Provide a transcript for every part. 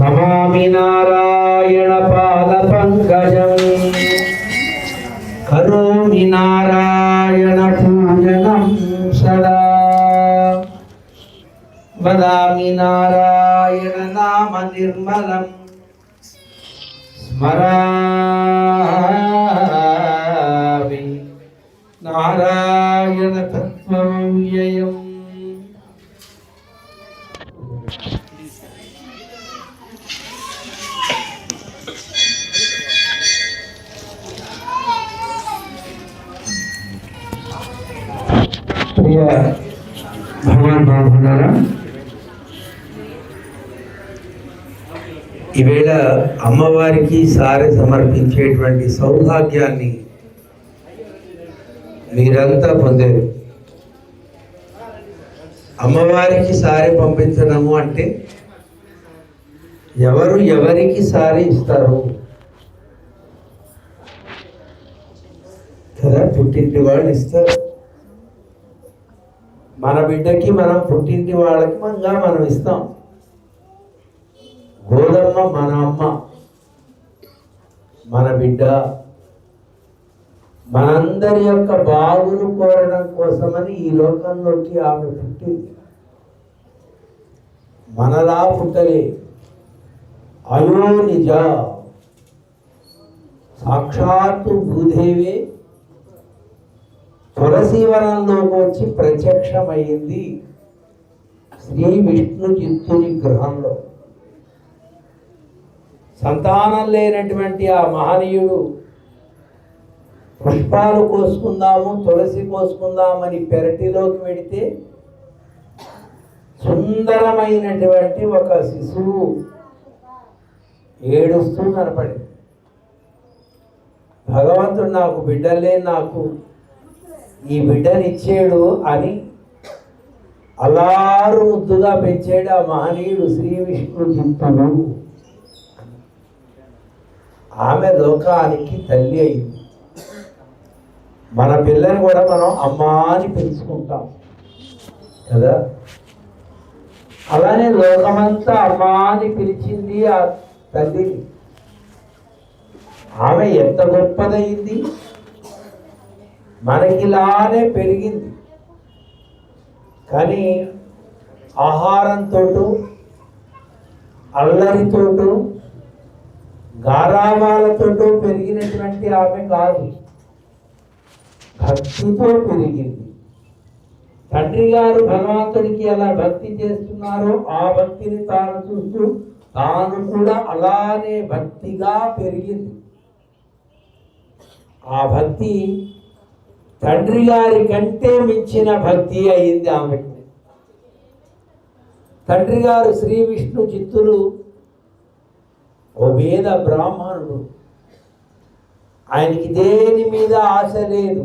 नमामि नारायणपादपङ्कजम् करोमि नारायणपूजनं सदा वदामि नारायणनामनिर्मलम् स्मरामि नारायणतत्त्वं व्ययम् ప్రియ భగవాన్ బాగున్నారా ఈవేళ అమ్మవారికి సారె సమర్పించేటువంటి సౌభాగ్యాన్ని మీరంతా పొందారు. అమ్మవారికి సారి పంపించడము అంటే ఎవరు ఎవరికి సారి ఇస్తారు? కదా పుట్టింటి వాళ్ళు ఇస్తారు. మన బిడ్డకి మనం పుట్టింటి వాళ్ళకి మనగా మనం ఇస్తాం. గోదమ్మ మన అమ్మ మన బిడ్డ. మనందరి యొక్క బాగును కోరడం కోసమని ఈ లోకంలోకి ఆమె పుట్టింది. మనలా పుట్టలే. అయో నిజ సాక్షాత్తు భూదేవే తులసీవనంలోకి వచ్చి ప్రత్యక్షమైంది శ్రీ విష్ణు చిత్తుని గృహంలో. సంతానం లేనటువంటి ఆ మహనీయుడు పుష్పాలు కోసుకుందాము తులసి కోసుకుందామని పెరటిలోకి వెడితే సుందరమైనటువంటి ఒక శిశువు ఏడుస్తూ కనపడింది. భగవంతుడు నాకు బిడ్డలే నాకు ఈ బిడ్డనిచ్చాడు అని అలారు ముద్దుగా పెంచాడు ఆ మహనీయుడు శ్రీ విష్ణు చింతుడు ఆమె లోకానికి తల్లి అయింది. మన పిల్లని కూడా మనం అమ్మా అని పెంచుకుంటాం. కదా? అలానే లోకమంతా అమ్మా అని పిలిచింది ఆ తల్లిని. ఆమె ఎంత గొప్పదైంది మనకిలానే పెరిగింది. కానీ ఆహారంతో అల్లరితోటూ గారాబాలతో పెరిగినటువంటి ఆమె కాదు. భక్తితో పెరిగింది. తండ్రి గారు భగవంతుడికి ఎలా భక్తి చేస్తున్నారో ఆ భక్తిని తాను చూస్తూ తాను కూడా అలానే భక్తిగా పెరిగింది. ఆ భక్తి తండ్రి గారి కంటే మించిన భక్తి అయింది ఆమెకి తండ్రి గారు శ్రీ విష్ణు చిత్తులు ఓ వేద బ్రాహ్మణుడు. ఆయనకి దేని మీద ఆశ లేదు.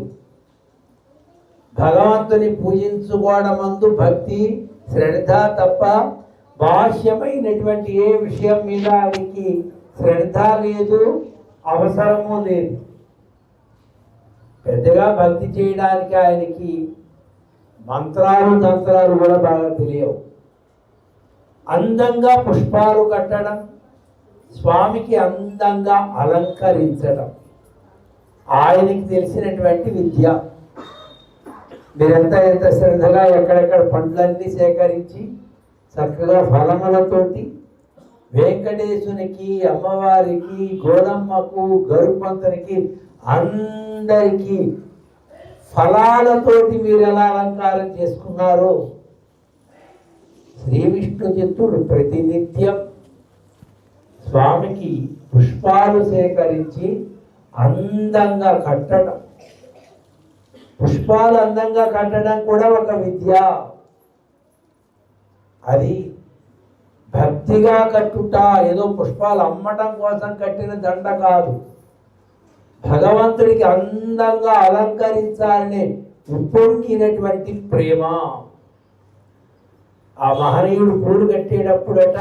భగవంతుని పూజించుకోవడం అందు భక్తి శ్రద్ధ తప్ప బాహ్యమైనటువంటి ఏ విషయం మీద ఆయనకి శ్రద్ధ లేదు అవసరము లేదు. పెద్దగా భక్తి చేయడానికి ఆయనకి మంత్రాలు తంత్రాలు కూడా బాగా తెలియవు. అందంగా పుష్పాలు కట్టడం స్వామికి అందంగా అలంకరించడం ఆయనకి తెలిసినటువంటి విద్య. మీరంతా ఎంత శ్రద్ధగా ఎక్కడెక్కడ పండ్లన్నీ సేకరించి చక్కగా ఫలములతోటి వెంకటేశునికి అమ్మవారికి గోడమ్మకు గరుపంతనికి అందరికీ ఫలాలతోటి మీరు ఎలా అలంకారం చేసుకున్నారో శ్రీ విష్ణు చిత్తుడు ప్రతినిత్యం స్వామికి పుష్పాలు సేకరించి అందంగా కట్టడం. పుష్పాలు అందంగా కట్టడం కూడా ఒక విద్య. అది భక్తిగా కట్టుట ఏదో పుష్పాలు అమ్మటం కోసం కట్టిన దండ కాదు. భగవంతుడికి అందంగా అలంకరించాలనే ఉప్పొంగినటువంటి ప్రేమ. ఆ మహనీయుడు పూలు కట్టేటప్పుడట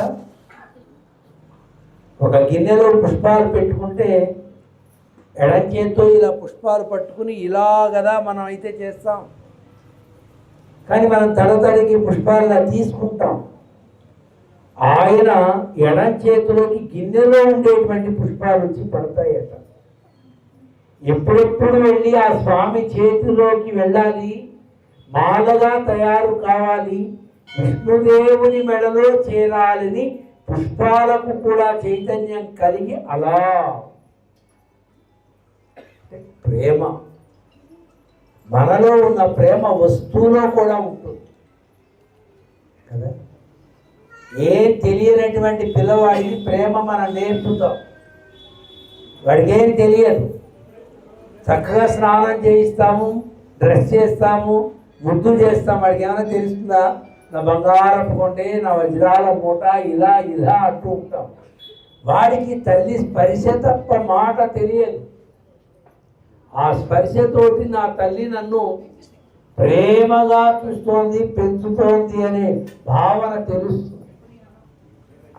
ఒక గిన్నెలో పుష్పాలు పెట్టుకుంటే ఎడం ఇలా పుష్పాలు పట్టుకుని ఇలా కదా మనం అయితే చేస్తాం. కానీ మనం తడతడికి పుష్పాలను తీసుకుంటాం. ఆయన ఎడం చేతిలోకి గిన్నెలో ఉండేటువంటి పుష్పాలు వచ్చి పడతాయట. ఎప్పుడెప్పుడు వెళ్ళి ఆ స్వామి చేతిలోకి వెళ్ళాలి? మాలగా తయారు కావాలి. విష్ణుదేవుని మెడలో చేరాలని పుష్పాలకు కూడా చైతన్యం కలిగి అలా. ప్రేమ. మనలో ఉన్న ప్రేమ వస్తువులో కూడా ఉంటుంది. కదా? ఏం తెలియనటువంటి పిల్లవాడికి ప్రేమ మనం నేర్పుతాం. వాడికి ఏం తెలియదు. చక్కగా స్నానం చేయిస్తాము డ్రెస్ చేస్తాము ముద్దు చేస్తాము. వాడికి ఏమైనా తెలుస్తుందా? నా బంగారం కొంటే నా వజ్రాల మూట ఇలా ఇలా అంటూ ఉంటాం. వాడికి తల్లి స్పర్శ తప్ప మాట తెలియదు. ఆ స్పర్శతోటి నా తల్లి నన్ను ప్రేమగా చూస్తోంది పెంచుతోంది అనే భావన తెలుస్తుంది.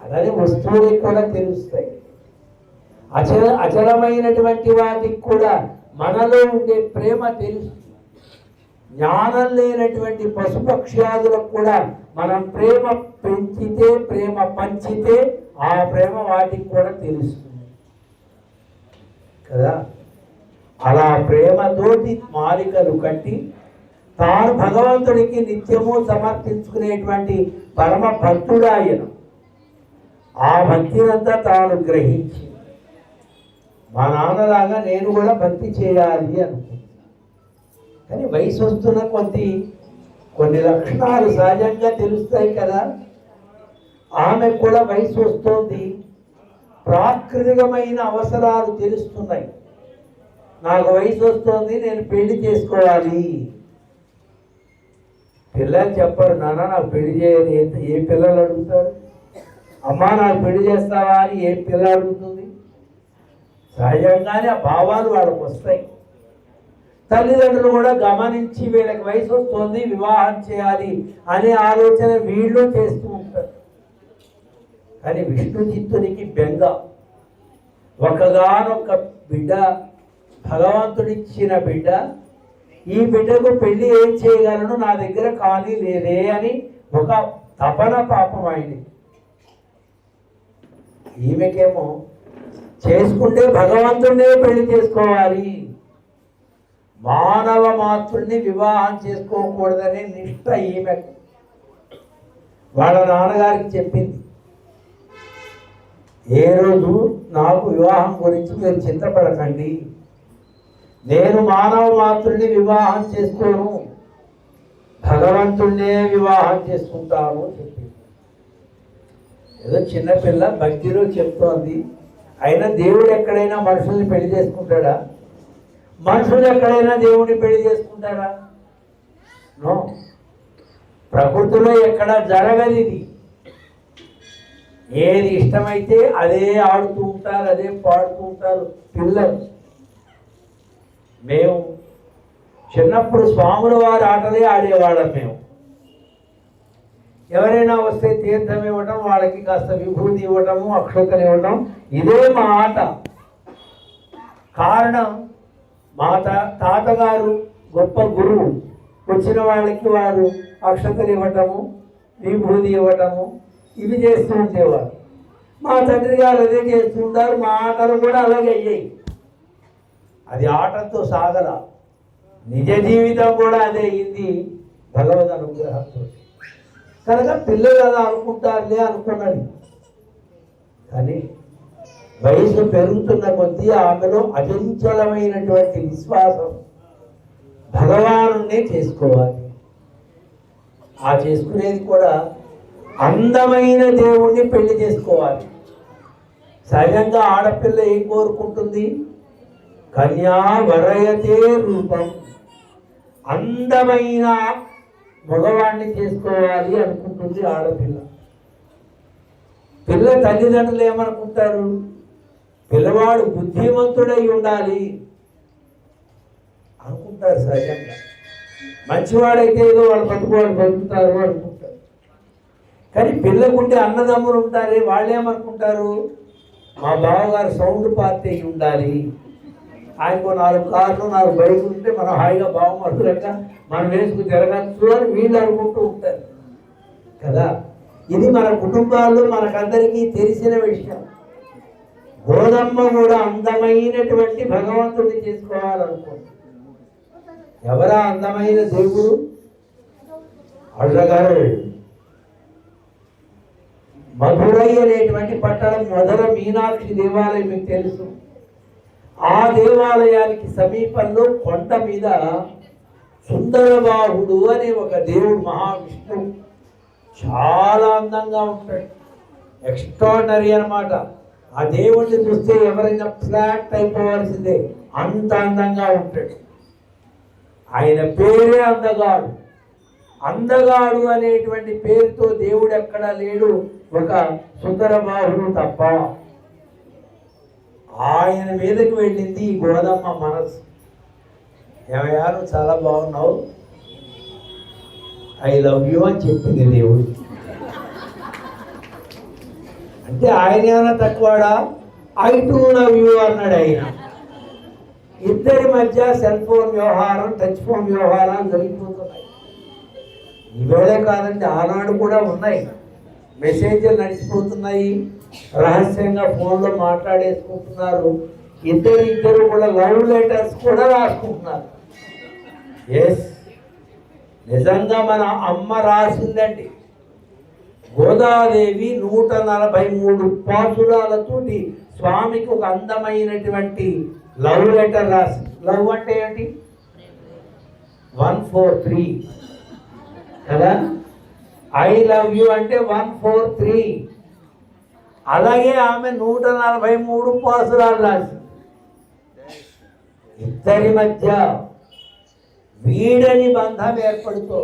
అలాగే వస్తువులకు కూడా తెలుస్తాయి. అచల అచలమైనటువంటి వాటికి కూడా మనలో ఉండే ప్రేమ తెలుస్తుంది జ్ఞానం లేనటువంటి పశుపక్ష్యాదులకు కూడా మనం ప్రేమ పెంచితే ప్రేమ పంచితే ఆ ప్రేమ వాటికి కూడా తెలుస్తుంది. కదా? అలా ప్రేమతోటి మాలికలు కట్టి తాను భగవంతుడికి నిత్యము సమర్పించుకునేటువంటి పరమ భక్తుడు ఆయన ఆ భక్తినంతా తాను గ్రహించి మా నాన్నలాగా నేను కూడా భక్తి చేయాలి అనుకుంటున్నాను కానీ వయసు వస్తున్న కొద్ది కొన్ని లక్షణాలు సహజంగా తెలుస్తాయి కదా. ఆమె కూడా వయసు వస్తుంది. ప్రాకృతికమైన అవసరాలు తెలుస్తున్నాయి. నాకు వయసు వస్తుంది నేను పెళ్ళి చేసుకోవాలి. పిల్లలు చెప్పరు నాన్న నాకు పెళ్ళి చేయని ఏ- ఏ పిల్లలు అడుగుతారు? అమ్మా నాకు పెళ్ళి చేస్తావా? అని ఏ పిల్ల అడుగుతుంది. సహజంగానే ఆ భావాలు వాళ్ళకు వస్తాయి. తల్లిదండ్రులు కూడా గమనించి వీళ్ళకి వయసు వస్తుంది వివాహం చేయాలి అనే ఆలోచన వీళ్ళు చేస్తూ ఉంటారు. కానీ విష్ణుజిత్తునికి బెంగ. ఒకగానొక బిడ్డ భగవంతుడిచ్చిన బిడ్డ ఈ బిడ్డకు పెళ్ళి ఏం చేయగలను? నా దగ్గర కానీ లేదే అని ఒక తపన పాపం అయింది ఈమెకేమో చేసుకుంటే భగవంతుడినే పెళ్ళి చేసుకోవాలి. మానవ మాతృడిని వివాహం చేసుకోకూడదనే నిష్ట ఈమెకు. వాళ్ళ నాన్నగారికి చెప్పింది. ఏ రోజు నాకు వివాహం గురించి మీరు చింతపడకండి. నేను మానవ మాతృని వివాహం చేసుకోను. భగవంతుడినే వివాహం చేసుకుంటాను చెప్పింది. ఏదో చిన్నపిల్ల భక్తిలో చెప్తోంది. అయినా దేవుడు ఎక్కడైనా మనుషుల్ని పెళ్ళి చేసుకుంటాడా? మనుషులు ఎక్కడైనా దేవుడిని పెళ్ళి చేసుకుంటారా? నో. ప్రకృతిలో ఎక్కడ జరగదు ఇది. ఏది ఇష్టమైతే అదే ఆడుతూ ఉంటారు అదే పాడుతూ ఉంటారు పిల్లలు. మేము చిన్నప్పుడు స్వాముల వారి ఆటలే ఆడేవాళ్ళం మేము. ఎవరైనా వస్తే తీర్థం ఇవ్వటం వాళ్ళకి కాస్త విభూతి ఇవ్వటము అక్షతలు ఇవ్వటం ఇదే మా ఆట కారణం మా తాతగారు గొప్ప గురువు. వచ్చిన వాళ్ళకి వారు అక్షతలు ఇవ్వటము విభూతి ఇవ్వటము ఇవి చేస్తూ ఉండేవారు. మా తండ్రి గారు అదే చేస్తుంటారు మా ఆటలు కూడా అలాగే అయ్యాయి. అది ఆటతో సాగల. నిజ జీవితం కూడా అదే అయింది. భగవద్ అనుగ్రహంతో. కనుక పిల్లలు అలా అనుకుంటారులే అనుకున్నాడు. కానీ వయసు పెరుగుతున్న కొద్దీ ఆమెలో అచంచలమైనటువంటి విశ్వాసం భగవానునే చేసుకోవాలి. ఆ చేసుకునేది కూడా అందమైన దేవుణ్ణి పెళ్ళి చేసుకోవాలి. సహజంగా ఆడపిల్ల ఏం కోరుకుంటుంది? కన్యా వరయతే రూపం. అందమైన మగవాణ్ణి చేసుకోవాలి అనుకుంటుంది ఆడపిల్ల. పిల్ల తల్లిదండ్రులు ఏమనుకుంటారు? పిల్లవాడు బుద్ధిమంతుడై ఉండాలి అనుకుంటారు సహజంగా. మంచివాడైతే ఏదో వాళ్ళు పట్టుకోవాలి బతుకుతారు అనుకుంటారు. కానీ పిల్లకుంటే అన్నదమ్ములు ఉంటారే వాళ్ళు ఏమనుకుంటారు మా బావగారు సౌండ్ పార్టీ ఉండాలి. ఆయనకు నాలుగు కార్లు నాలుగు బైకులు ఉంటే మనం హాయిగా బావమరుదులక మనం వేసుకు తిరగచ్చు అని వీళ్ళు అనుకుంటూ ఉంటారు. కదా? ఇది మన కుటుంబాల్లో మనకందరికీ తెలిసిన విషయం. గోధమ్మ కూడా అందమైనటువంటి భగవంతుడిని చేసుకోవాలనుకుంది ఎవరా అందమైన దేవుడు? అళ్ళగారు మధురై అనేటువంటి పట్టణం మొదల మీనాక్షి దేవాలయం మీకు తెలుసు. ఆ దేవాలయానికి సమీపంలో కొండ మీద సుందరబాహుడు అనే ఒక దేవుడు మహావిష్ణువు చాలా అందంగా ఉంటాడు. ఎక్స్ట్రాడనరీ అన్నమాట. ఆ దేవుడిని చూస్తే ఎవరైనా ఫ్లాట్ అయిపోవాల్సిందే. అంత అందంగా ఉంటాడు. ఆయన పేరే అందగాడు. అందగాడు అనేటువంటి పేరుతో దేవుడు ఎక్కడా లేడు. ఒక సుందరబాహుడు తప్ప. ఆయన మీదకి వెళ్ళింది ఈ గోదమ్మ మనసు. ఏమయ్యా నువ్వు చాలా బాగున్నావు. ఐ లవ్ యూ అని చెప్పింది దేవుడు. అంటే ఆయన ఏమైనా తక్కువడా? ఐ టు లవ్ యూ అన్నాడు ఆయన. ఇద్దరి మధ్య సెల్ ఫోన్ వ్యవహారం టచ్ ఫోన్ వ్యవహారాలు జరిగిపోతున్నాయి. ఈవేళే కాదండి ఆనాడు కూడా ఉన్నాయి. మెసేజ్లు నడిచిపోతున్నాయి. రహస్యంగా ఫోన్లో మాట్లాడేసుకుంటున్నారు. ఇద్దరు ఇద్దరు కూడా లవ్ లెటర్స్ కూడా రాసుకుంటున్నారు. ఎస్ నిజంగా మన అమ్మ రాసిందండి. గోదాదేవి నూట నలభై మూడు పాసురాలతోటి స్వామికి ఒక అందమైనటువంటి లవ్ లెటర్ రాసి లవ్ అంటే ఏంటి? One four three. కదా? ఐ లవ్ యూ అంటే వన్ ఫోర్ త్రీ. అలాగే ఆమె నూట నలభై మూడు పాసురాలు రాసి ఇద్దరి మధ్య వీడని బంధం ఏర్పడుతో